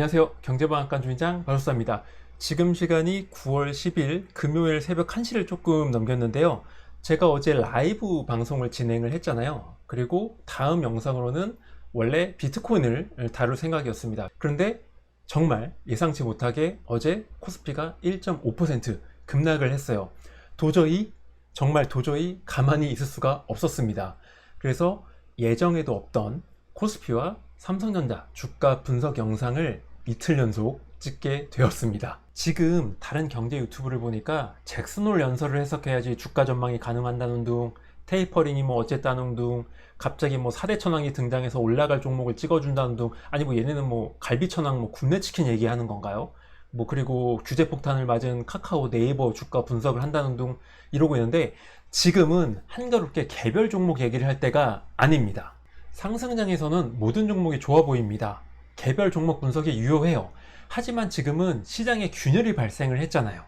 안녕하세요. 경제방앗간 주인장 발호사입니다. 지금 시간이 9월 10일 금요일 새벽 1시를 조금 넘겼는데요. 제가 어제 라이브 방송을 진행을 했잖아요. 그리고 다음 영상으로는 원래 비트코인을 다룰 생각이었습니다. 그런데 정말 예상치 못하게 어제 코스피가 1.5% 급락을 했어요. 도저히 정말 도저히 가만히 있을 수가 없었습니다. 그래서 예정에도 없던 코스피와 삼성전자 주가 분석 영상을 이틀 연속 찍게 되었습니다. 지금 다른 경제 유튜브를 보니까 잭슨홀 연설을 해석해야지 주가 전망이 가능한다는 둥, 테이퍼링이 뭐 어쨌다는 둥, 갑자기 뭐 4대 천왕이 등장해서 올라갈 종목을 찍어준다는 둥, 아니 뭐 얘네는 뭐 갈비천왕 뭐 굽네치킨 얘기하는 건가요? 뭐 그리고 규제 폭탄을 맞은 카카오 네이버 주가 분석을 한다는 둥 이러고 있는데 지금은 한가롭게 개별 종목 얘기를 할 때가 아닙니다. 상승장에서는 모든 종목이 좋아 보입니다. 개별 종목 분석이 유효해요. 하지만 지금은 시장에 균열이 발생을 했잖아요.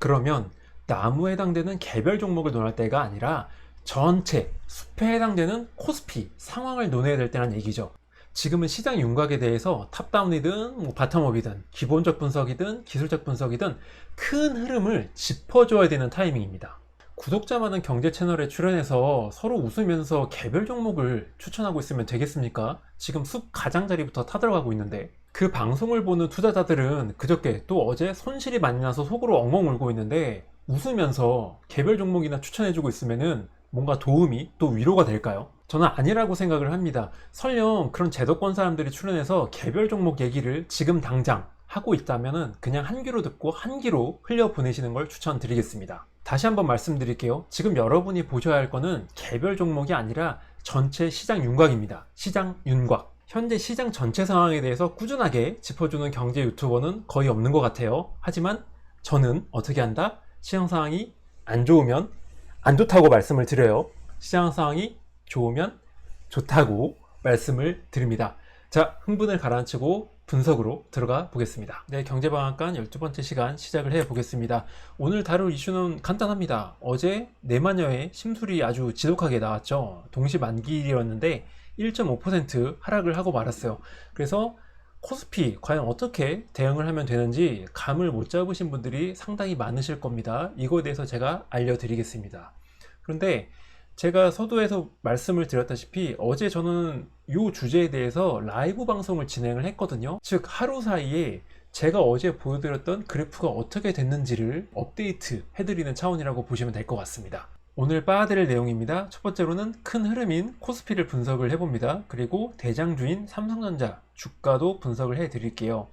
그러면 나무에 해당되는 개별 종목을 논할 때가 아니라 전체 숲에 해당되는 코스피 상황을 논해야 될 때란 얘기죠. 지금은 시장 윤곽에 대해서 탑다운이든 뭐 바텀업이든 기본적 분석이든 기술적 분석이든 큰 흐름을 짚어줘야 되는 타이밍입니다. 구독자 많은 경제 채널에 출연해서 서로 웃으면서 개별 종목을 추천하고 있으면 되겠습니까? 지금 숲 가장자리부터 타들어가고 있는데 그 방송을 보는 투자자들은 그저께 또 어제 손실이 많이 나서 속으로 엉엉 울고 있는데 웃으면서 개별 종목이나 추천해주고 있으면은 뭔가 도움이 또 위로가 될까요? 저는 아니라고 생각을 합니다. 설령 그런 제도권 사람들이 출연해서 개별 종목 얘기를 지금 당장 하고 있다면 그냥 한 귀로 듣고 한 귀로 흘려 보내시는 걸 추천드리겠습니다. 다시 한번 말씀드릴게요. 지금 여러분이 보셔야 할 거는 개별 종목이 아니라 전체 시장 윤곽입니다. 시장 윤곽. 현재 시장 전체 상황에 대해서 꾸준하게 짚어주는 경제 유튜버는 거의 없는 것 같아요. 하지만 저는 어떻게 한다? 시장 상황이 안 좋으면 안 좋다고 말씀을 드려요. 시장 상황이 좋으면 좋다고 말씀을 드립니다. 자, 흥분을 가라앉히고 분석으로 들어가 보겠습니다. 네, 경제방앗간 12번째 시간 시작을 해 보겠습니다. 오늘 다룰 이슈는 간단합니다. 어제 네마녀의 심술이 아주 지독하게 나왔죠. 동시 만기일이었는데 1.5% 하락을 하고 말았어요. 그래서 코스피 과연 어떻게 대응을 하면 되는지 감을 못 잡으신 분들이 상당히 많으실 겁니다. 이거에 대해서 제가 알려드리겠습니다. 그런데 제가 서두에서 말씀을 드렸다시피 어제 저는 이 주제에 대해서 라이브 방송을 진행을 했거든요. 즉 하루 사이에 제가 어제 보여드렸던 그래프가 어떻게 됐는지를 업데이트 해드리는 차원이라고 보시면 될 것 같습니다. 오늘 빠아드릴 내용입니다. 첫 번째로는 큰 흐름인 코스피를 분석을 해봅니다. 그리고 대장주인 삼성전자 주가도 분석을 해드릴게요.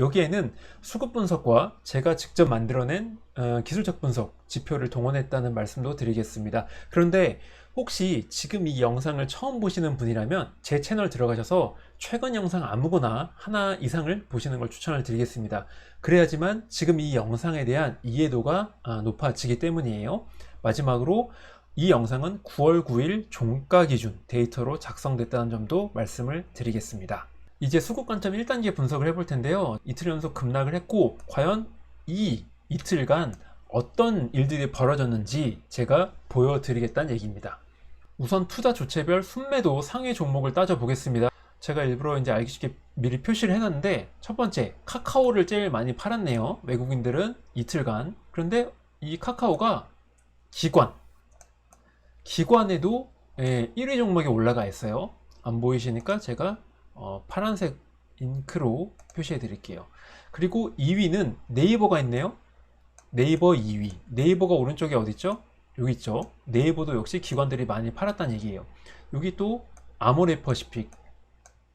여기에는 수급 분석과 제가 직접 만들어낸 어, 기술적 분석 지표를 동원했다는 말씀도 드리겠습니다. 그런데 혹시 지금 이 영상을 처음 보시는 분이라면 제 채널 들어가셔서 최근 영상 아무거나 하나 이상을 보시는 걸 추천을 드리겠습니다. 그래야지만 지금 이 영상에 대한 이해도가 아, 높아지기 때문이에요. 마지막으로 이 영상은 9월 9일 종가 기준 데이터로 작성됐다는 점도 말씀을 드리겠습니다. 이제 수급 관점 1단계 분석을 해볼 텐데요. 이틀 연속 급락을 했고 과연 이 이틀간 어떤 일들이 벌어졌는지 제가 보여드리겠다는 얘기입니다. 우선 투자 조체별 순매도 상위 종목을 따져보겠습니다. 제가 일부러 이제 알기 쉽게 미리 표시를 해놨는데 첫 번째 카카오를 제일 많이 팔았네요. 외국인들은 이틀간. 그런데 이 카카오가 기관 기관에도 예, 1위 종목에 올라가 있어요. 안 보이시니까 제가 어, 파란색 잉크로 표시해 드릴게요. 그리고 2위는 네이버가 있네요. 네이버 2위. 네이버가 오른쪽에 어디 있죠? 여기 있죠. 네이버도 역시 기관들이 많이 팔았다는 얘기예요. 여기 또 아모레퍼시픽.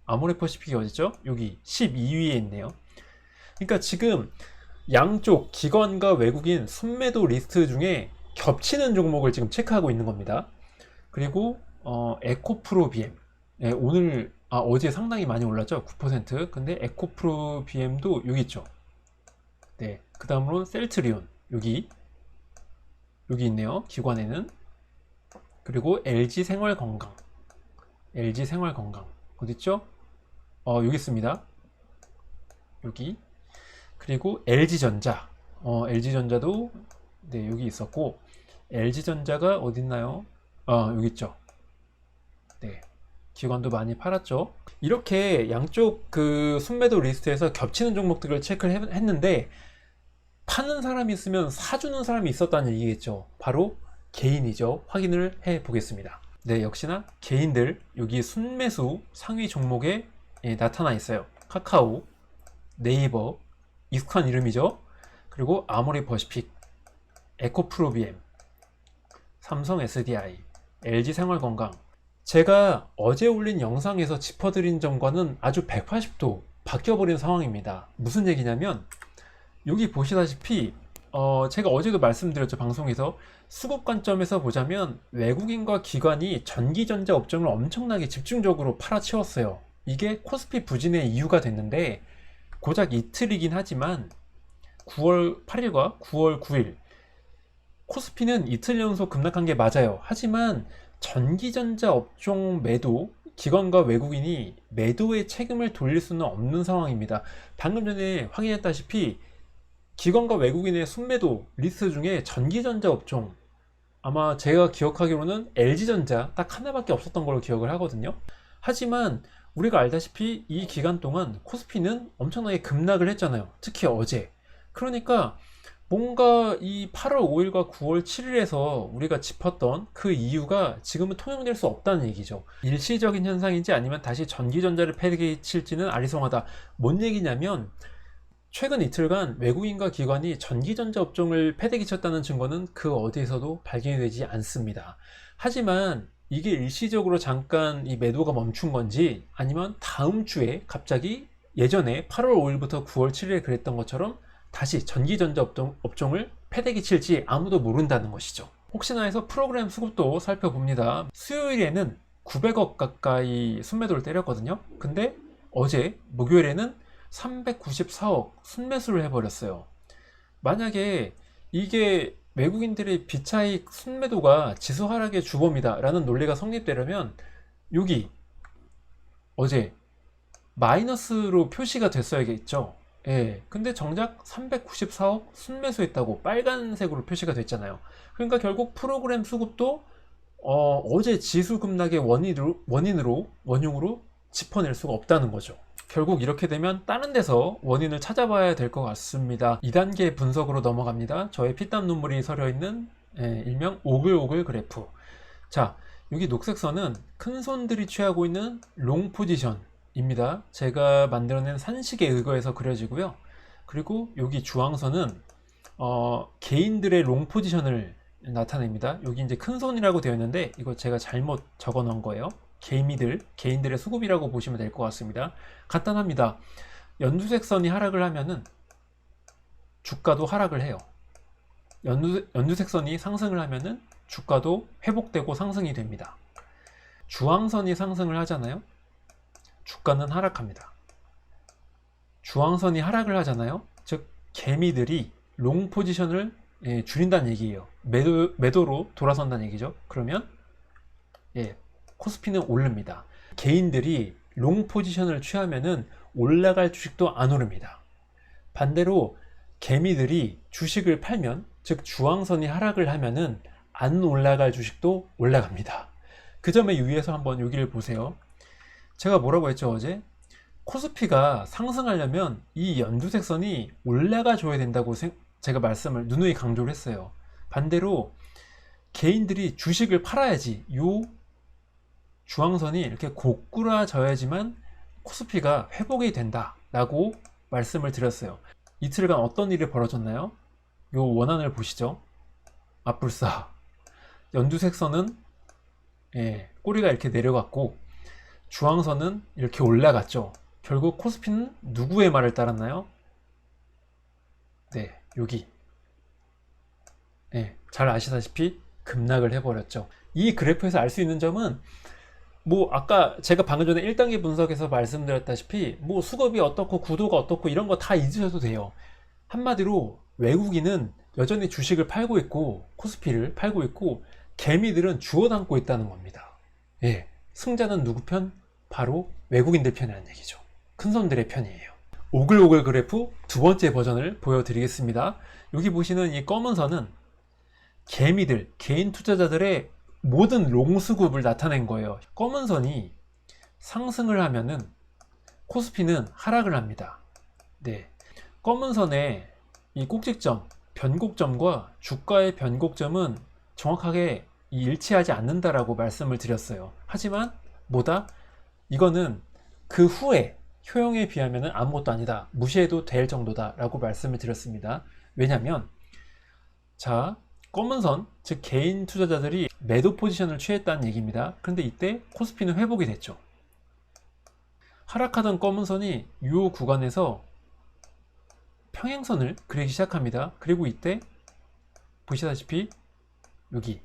아모레퍼시픽이 어디 있죠? 여기 12위에 있네요. 그러니까 지금 양쪽 기관과 외국인 순매도 리스트 중에 겹치는 종목을 지금 체크하고 있는 겁니다. 그리고 어, 에코프로 BM. 네, 오늘 아, 어제 상당히 많이 올랐죠? 9%. 근데 에코프로 BM도 여기 있죠. 네. 그 다음으로 셀트리온. 여기. 여기 있네요. 기관에는. 그리고 LG 생활 건강. LG 생활 건강. 어디 있죠? 어, 여기 있습니다. 여기. 그리고 LG전자. 어, LG전자도 네, 여기 있었고 LG전자가 어디 있나요? 어, 여기 있죠. 네. 기관도 많이 팔았죠. 이렇게 양쪽 그 순매도 리스트에서 겹치는 종목들을 체크를 했- 했는데 파는 사람이 있으면 사주는 사람이 있었다는 얘기겠죠. 바로 개인이죠. 확인을 해 보겠습니다. 네, 역시나 개인들 여기 순매수 상위 종목에 예, 나타나 있어요. 카카오, 네이버, 익숙한 이름이죠. 그리고 아모리 퍼시픽, 에코프로비엠, 삼성 SDI, LG 생활건강. 제가 어제 올린 영상에서 짚어드린 점과는 아주 180도 바뀌어버린 상황입니다. 무슨 얘기냐면 여기 보시다시피 어, 제가 어제도 말씀드렸죠 방송에서 수급 관점에서 보자면 외국인과 기관이 전기전자 업종을 엄청나게 집중적으로 팔아치웠어요. 이게 코스피 부진의 이유가 됐는데 고작 이틀이긴 하지만 9월 8일과 9월 9일 코스피는 이틀 연속 급락한 게 맞아요. 하지만 전기전자 업종 매도 기관과 외국인이 매도의 책임을 돌릴 수는 없는 상황입니다. 방금 전에 확인했다시피 기관과 외국인의 순매도 리스트 중에 전기전자 업종 아마 제가 기억하기로는 LG전자 딱 하나밖에 없었던 걸로 기억을 하거든요. 하지만 우리가 알다시피 이 기간 동안 코스피는 엄청나게 급락을 했잖아요. 특히 어제. 그러니까 뭔가 이 8월 5일과 9월 7일에서 우리가 짚었던 그 이유가 지금은 통용될 수 없다는 얘기죠. 일시적인 현상인지 아니면 다시 전기전자를 패기칠지는 아리송하다. 뭔 얘기냐면 최근 이틀간 외국인과 기관이 전기전자 업종을 패대기 쳤다는 증거는 그 어디에서도 발견이 되지 않습니다. 하지만 이게 일시적으로 잠깐 이 매도가 멈춘 건지 아니면 다음 주에 갑자기 예전에 8월 5일부터 9월 7일에 그랬던 것처럼 다시 전기전자 업종, 업종을 패대기 칠지 아무도 모른다는 것이죠. 혹시나 해서 프로그램 수급도 살펴봅니다. 수요일에는 900억 가까이 순매도를 때렸거든요. 근데 어제 목요일에는 394억 순매수를 해버렸어요. 만약에 이게 외국인들의 비차익 순매도가 지수 하락의 주범이다 라는 논리가 성립되려면 여기 어제 마이너스로 표시가 됐어야겠죠. 예. 근데 정작 394억 순매수했다고 빨간색으로 표시가 됐잖아요. 그러니까 결국 프로그램 수급도 어, 제 지수 급락의 원인으로, 원인으로, 원흉으로 짚어낼 수가 없다는 거죠. 결국 이렇게 되면 다른 데서 원인을 찾아봐야 될 것 같습니다. 2단계 분석으로 넘어갑니다. 저의 피땀 눈물이 서려 있는 예, 일명 오글오글 그래프. 자, 여기 녹색 선은 큰 손들이 취하고 있는 롱 포지션 입니다. 제가 만들어낸 산식에 의거해서 그려지고요. 그리고 여기 주황선은 어, 개인들의 롱 포지션을 나타냅니다. 여기 이제 큰 손이라고 되어 있는데 이거 제가 잘못 적어 놓은 거예요. 개미들, 개인들의 수급이라고 보시면 될 것 같습니다. 간단합니다. 연두색 선이 하락을 하면은 주가도 하락을 해요. 연두, 연두색 선이 상승을 하면은 주가도 회복되고 상승이 됩니다. 주황선이 상승을 하잖아요. 주가는 하락합니다. 주황선이 하락을 하잖아요. 즉 개미들이 롱 포지션을 예, 줄인다는 얘기예요. 매도, 매도로 돌아선다는 얘기죠. 그러면 예, 코스피는 오릅니다. 개인들이 롱 포지션을 취하면은 올라갈 주식도 안 오릅니다. 반대로 개미들이 주식을 팔면 즉 주황선이 하락을 하면은 안 올라갈 주식도 올라갑니다. 그 점에 유의해서 한번 여기를 보세요. 제가 뭐라고 했죠 어제? 코스피가 상승하려면 이 연두색 선이 올라가 줘야 된다고 생- 제가 말씀을 누누이 강조를 했어요. 반대로 개인들이 주식을 팔아야지 요 주황선이 이렇게 고꾸라져야지만 코스피가 회복이 된다라고 말씀을 드렸어요. 이틀간 어떤 일이 벌어졌나요? 요 원안을 보시죠. 앞불사 연두색 선은 예, 꼬리가 이렇게 내려갔고 주황선은 이렇게 올라갔죠. 결국 코스피는 누구의 말을 따랐나요? 네, 여기. 네, 잘 아시다시피 급락을 해버렸죠. 이 그래프에서 알 수 있는 점은 뭐 아까 제가 방금 전에 1단계 분석에서 말씀드렸다시피 뭐 수급이 어떻고 구도가 어떻고 이런 거 다 잊으셔도 돼요. 한마디로 외국인은 여전히 주식을 팔고 있고 코스피를 팔고 있고 개미들은 주워 담고 있다는 겁니다. 예. 승자는 누구 편? 바로 외국인들 편이라는 얘기죠. 큰 손들의 편이에요. 오글오글 그래프 두 번째 버전을 보여드리겠습니다. 여기 보시는 이 검은 선은 개미들, 개인 투자자들의 모든 롱 수급을 나타낸 거예요. 검은 선이 상승을 하면은 코스피는 하락을 합니다. 네. 검은 선의 이 꼭지점, 변곡점과 주가의 변곡점은 정확하게 이 일치하지 않는다라고 말씀을 드렸어요. 하지만 뭐다? 이거는 그 후에 효용에 비하면 아무것도 아니다. 무시해도 될 정도다 라고 말씀을 드렸습니다. 왜냐면 자, 검은 선, 즉 개인 투자자들이 매도 포지션을 취했다는 얘기입니다. 그런데 이때 코스피는 회복이 됐죠. 하락하던 검은 선이 이 구간에서 평행선을 그리기 시작합니다. 그리고 이때 보시다시피 여기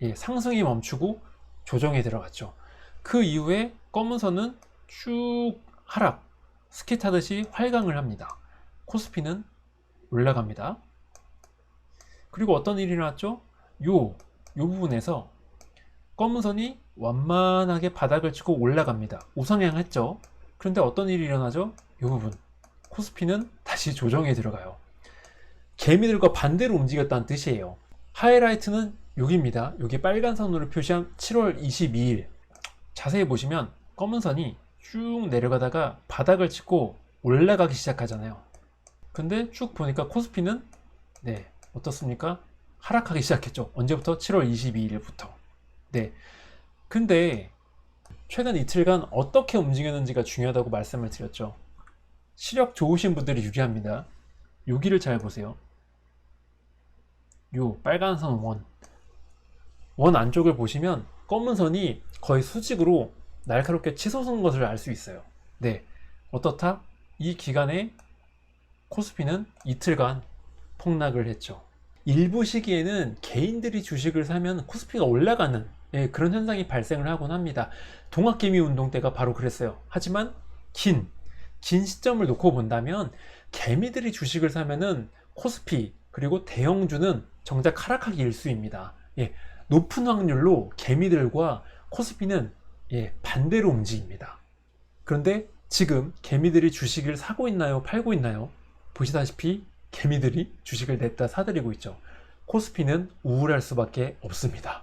예, 상승이 멈추고 조정에 들어갔죠. 그 이후에 검은 선은 쭉 하락, 스키 타듯이 활강을 합니다. 코스피는 올라갑니다. 그리고 어떤 일이 일어났죠? 요, 요 부분에서 검은 선이 완만하게 바닥을 치고 올라갑니다. 우상향 했죠. 그런데 어떤 일이 일어나죠? 이 부분. 코스피는 다시 조정에 들어가요. 개미들과 반대로 움직였다는 뜻이에요. 하이라이트는 여기입니다. 여기 빨간 선으로 표시한 7월 22일. 자세히 보시면 검은 선이 쭉 내려가다가 바닥을 찍고 올라가기 시작하잖아요. 근데 쭉 보니까 코스피는 네, 어떻습니까? 하락하기 시작했죠. 언제부터? 7월 22일부터. 네. 근데 최근 이틀간 어떻게 움직였는지가 중요하다고 말씀을 드렸죠. 시력 좋으신 분들이 유리합니다. 여기를 잘 보세요. 요 빨간 선 원. 원 안쪽을 보시면 검은 선이 거의 수직으로 날카롭게 치솟은 것을 알 수 있어요. 네. 어떻다? 이 기간에 코스피는 이틀간 폭락을 했죠. 일부 시기에는 개인들이 주식을 사면 코스피가 올라가는 예, 그런 현상이 발생을 하곤 합니다. 동학개미 운동 때가 바로 그랬어요. 하지만 긴, 긴 시점을 놓고 본다면 개미들이 주식을 사면은 코스피 그리고 대형주는 정작 하락하기 일수입니다. 예, 높은 확률로 개미들과 코스피는 예, 반대로 움직입니다. 그런데 지금 개미들이 주식을 사고 있나요? 팔고 있나요? 보시다시피 개미들이 주식을 냈다 사들이고 있죠. 코스피는 우울할 수밖에 없습니다.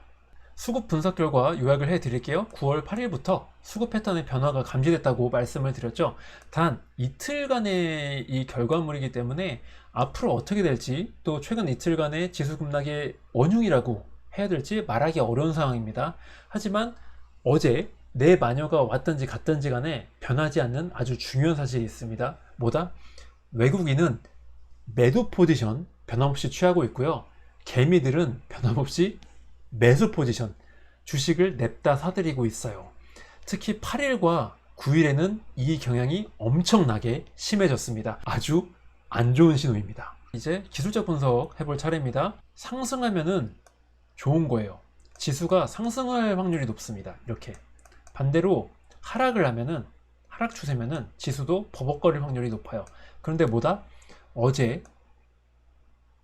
수급 분석 결과 요약을 해 드릴게요. 9월 8일부터 수급 패턴의 변화가 감지됐다고 말씀을 드렸죠. 단 이틀간의 이 결과물이기 때문에 앞으로 어떻게 될지 또 최근 이틀간의 지수 급락의 원흉이라고 해야 될지 말하기 어려운 상황입니다. 하지만 어제 내 마녀가 왔든지 갔든지 간에 변하지 않는 아주 중요한 사실이 있습니다. 뭐다? 외국인은 매도 포지션 변함없이 취하고 있고요. 개미들은 변함없이 매수 포지션 주식을 냅다 사들이고 있어요. 특히 8일과 9일에는 이 경향이 엄청나게 심해졌습니다. 아주 안 좋은 신호입니다. 이제 기술적 분석 해볼 차례입니다. 상승하면은 좋은 거예요. 지수가 상승할 확률이 높습니다. 이렇게 반대로 하락을 하면은 하락 추세면은 지수도 버벅거릴 확률이 높아요. 그런데 뭐다? 어제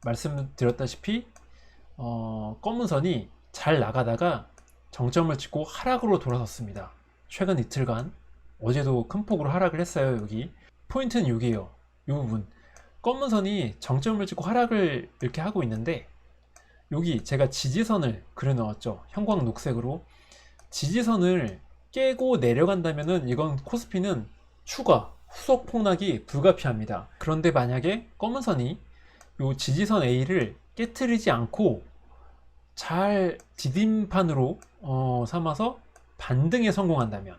말씀드렸다시피 어, 검은 선이 잘 나가다가 정점을 찍고 하락으로 돌아섰습니다. 최근 이틀간 어제도 큰 폭으로 하락을 했어요. 여기 포인트는 여기에요. 이 부분 검은 선이 정점을 찍고 하락을 이렇게 하고 있는데 여기 제가 지지선을 그려 넣었죠. 형광 녹색으로 지지선을 깨고 내려간다면은 이건 코스피는 추가 후속 폭락이 불가피합니다. 그런데 만약에 검은 선이 이 지지선 A를 깨트리지 않고 잘 디딤판으로 어, 삼아서 반등에 성공한다면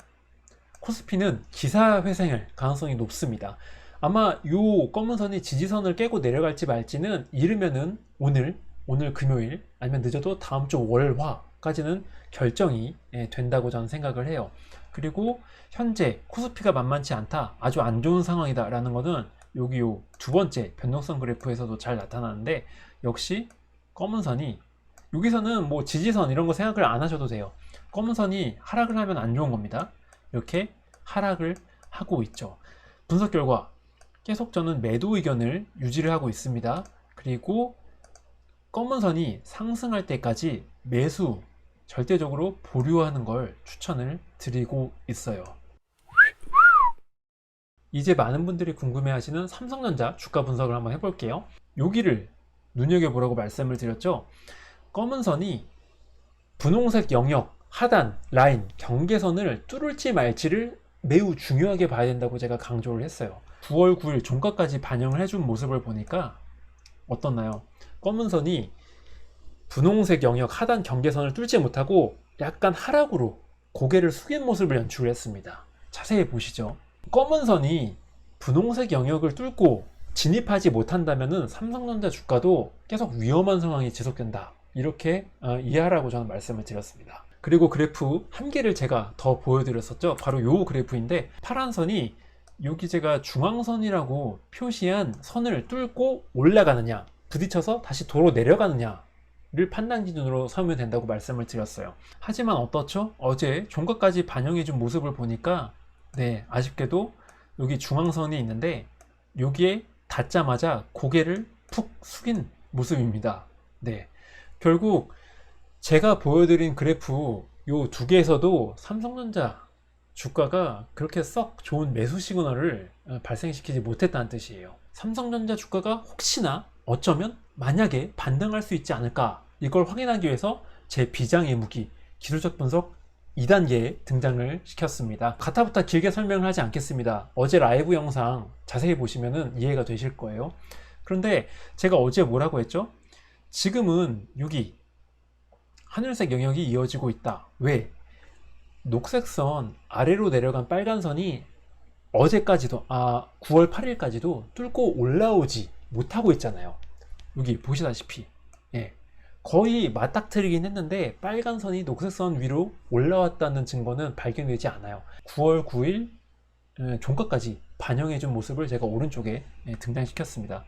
코스피는 기사 회생할 가능성이 높습니다. 아마 이 검은 선이 지지선을 깨고 내려갈지 말지는 이르면은 오늘 오늘 금요일 아니면 늦어도 다음 주 월화 까지는 결정이 예, 된다고 저는 생각을 해요. 그리고 현재 코스피가 만만치 않다, 아주 안 좋은 상황이다 라는 것은 여기 요 두 번째 변동성 그래프에서도 잘 나타나는데 역시 검은 선이 여기서는 뭐 지지선 이런 거 생각을 안 하셔도 돼요. 검은 선이 하락을 하면 안 좋은 겁니다. 이렇게 하락을 하고 있죠. 분석 결과 계속 저는 매도 의견을 유지를 하고 있습니다. 그리고 검은 선이 상승할 때까지 매수 절대적으로 보류하는 걸 추천을 드리고 있어요. 이제 많은 분들이 궁금해 하시는 삼성전자 주가 분석을 한번 해볼게요. 여기를 눈여겨보라고 말씀을 드렸죠. 검은 선이 분홍색 영역 하단, 라인, 경계선을 뚫을지 말지를 매우 중요하게 봐야 된다고 제가 강조를 했어요. 9월 9일 종가까지 반영을 해준 모습을 보니까 어떻나요? 검은 선이 분홍색 영역 하단 경계선을 뚫지 못하고 약간 하락으로 고개를 숙인 모습을 연출을 했습니다. 자세히 보시죠. 검은 선이 분홍색 영역을 뚫고 진입하지 못한다면 삼성전자 주가도 계속 위험한 상황이 지속된다. 이렇게 어, 이해하라고 저는 말씀을 드렸습니다. 그리고 그래프 한 개를 제가 더 보여드렸었죠. 바로 요 그래프인데 파란 선이 여기 제가 중앙선이라고 표시한 선을 뚫고 올라가느냐 부딪혀서 다시 도로 내려가느냐 를 판단 기준으로 삼으면 된다고 말씀을 드렸어요. 하지만 어떻죠? 어제 종가까지 반영해준 모습을 보니까 네 아쉽게도 여기 중앙선이 있는데 여기에 닿자마자 고개를 푹 숙인 모습입니다. 네 결국 제가 보여드린 그래프 요 두 개에서도 삼성전자 주가가 그렇게 썩 좋은 매수 시그널을 어, 발생시키지 못했다는 뜻이에요. 삼성전자 주가가 혹시나 어쩌면 만약에 반등할 수 있지 않을까 이걸 확인하기 위해서 제 비장의 무기 기술적 분석 2단계에 등장을 시켰습니다. 가타부터 길게 설명을 하지 않겠습니다. 어제 라이브 영상 자세히 보시면 이해가 되실 거예요. 그런데 제가 어제 뭐라고 했죠? 지금은 여기 하늘색 영역이 이어지고 있다. 왜? 녹색선 아래로 내려간 빨간 선이 어제까지도 아 9월 8일까지도 뚫고 올라오지 못하고 있잖아요. 여기 보시다시피 예. 거의 맞닥뜨리긴 했는데 빨간 선이 녹색 선 위로 올라왔다는 증거는 발견되지 않아요. 9월 9일 예, 종가까지 반영해준 모습을 제가 오른쪽에 예, 등장시켰습니다.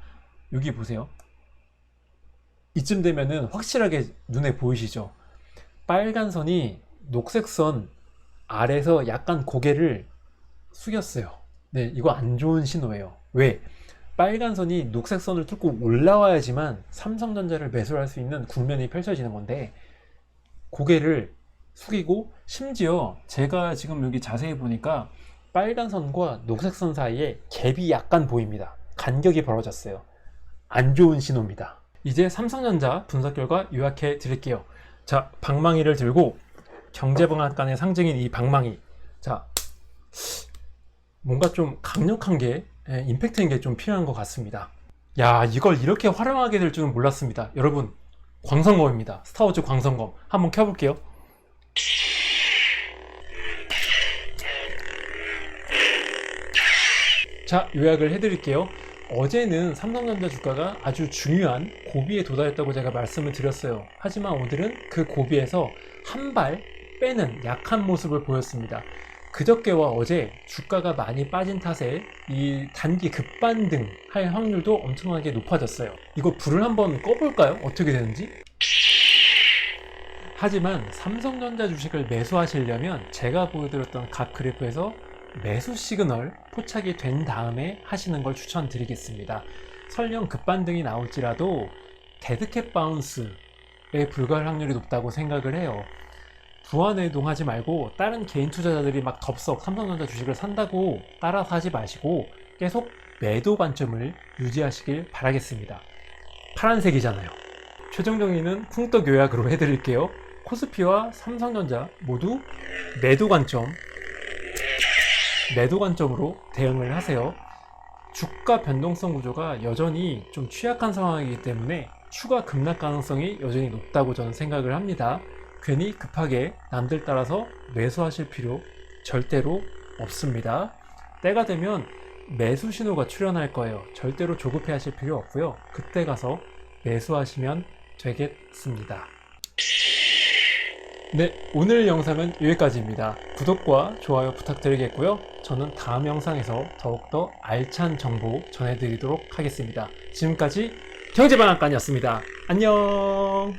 여기 보세요. 이쯤 되면은 확실하게 눈에 보이시죠? 빨간 선이 녹색 선 아래서 약간 고개를 숙였어요. 네, 이거 안 좋은 신호예요. 왜? 빨간 선이 녹색 선을 뚫고 올라와야지만 삼성전자를 매수할 수 있는 국면이 펼쳐지는 건데 고개를 숙이고 심지어 제가 지금 여기 자세히 보니까 빨간 선과 녹색 선 사이에 갭이 약간 보입니다. 간격이 벌어졌어요. 안 좋은 신호입니다. 이제 삼성전자 분석 결과 요약해 드릴게요. 자, 방망이를 들고 경제방앗간의 상징인 이 방망이. 자, 뭔가 좀 강력한 게, 예, 임팩트 있는 게좀 필요한 것 같습니다. 야, 이걸 이렇게 활용하게 될 줄은 몰랐습니다. 여러분, 광선검입니다. 스타워즈 광선검. 한번 켜볼게요. 자, 요약을 해드릴게요. 어제는 삼성전자 주가가 아주 중요한 고비에 도달했다고 제가 말씀을 드렸어요. 하지만 오늘은 그 고비에서 한 발 빼는 약한 모습을 보였습니다. 그저께와 어제 주가가 많이 빠진 탓에 이 단기 급반등 할 확률도 엄청나게 높아졌어요. 이거 불을 한번 꺼볼까요? 어떻게 되는지? 하지만 삼성전자 주식을 매수하시려면 제가 보여드렸던 각 그래프에서 매수 시그널 포착이 된 다음에 하시는 걸 추천드리겠습니다. 설령 급반등이 나올지라도 데드캣 바운스에 불과할 확률이 높다고 생각을 해요. 부안해동하지 말고 다른 개인 투자자들이 막 덥석 삼성전자 주식을 산다고 따라서 하지 마시고 계속 매도 관점을 유지하시길 바라겠습니다. 파란색이잖아요. 최종 정리는 쿵떡 요약으로 해드릴게요. 코스피와 삼성전자 모두 매도 관점, 매도 관점으로 대응을 하세요. 주가 변동성 구조가 여전히 좀 취약한 상황이기 때문에 추가 급락 가능성이 여전히 높다고 저는 생각을 합니다. 괜히 급하게 남들 따라서 매수하실 필요 절대로 없습니다. 때가 되면 매수 신호가 출현할 거예요. 절대로 조급해 하실 필요 없고요. 그때 가서 매수하시면 되겠습니다. 네, 오늘 영상은 여기까지입니다. 구독과 좋아요 부탁드리겠고요. 저는 다음 영상에서 더욱더 알찬 정보 전해드리도록 하겠습니다. 지금까지 경제방앗간이었습니다. 안녕!